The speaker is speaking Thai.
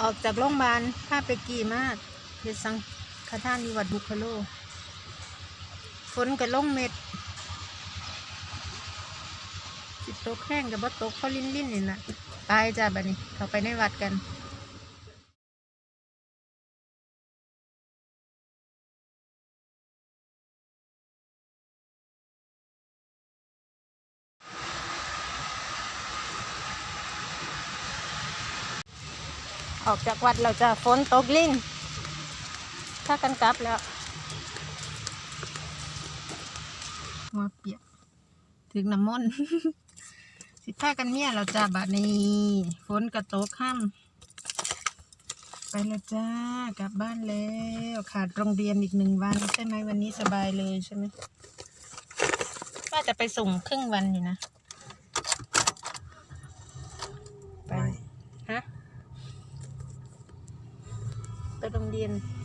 ออกจากโรงพยาบาลภาไปกี่มากเฮ็ดสังฆทานิวัดบุคโล ฝนกับลงเม็ดจิตกแห้งกับบ่ตกเพราะลิ้นลิ้นนี่นะไปจ้าบัดนี้ เข้าไปในวัดกัน ออกจากวัดเราจะฝนตกลิ้นถ้ากันกลับแล้วหัวเปียกถึงน้ำมนต์สิพากันเมียเราจ้าบัดนี้ฝนกระโตกค่ำไปแล้วจ้ากลับบ้านแล้วขาดโรงเรียนอีกหนึ่งวัน ใช่ไหมวันนี้สบายเลยใช่ไหมว่าจะไปส่งครึ่งวันอยู่นะ ไปฮ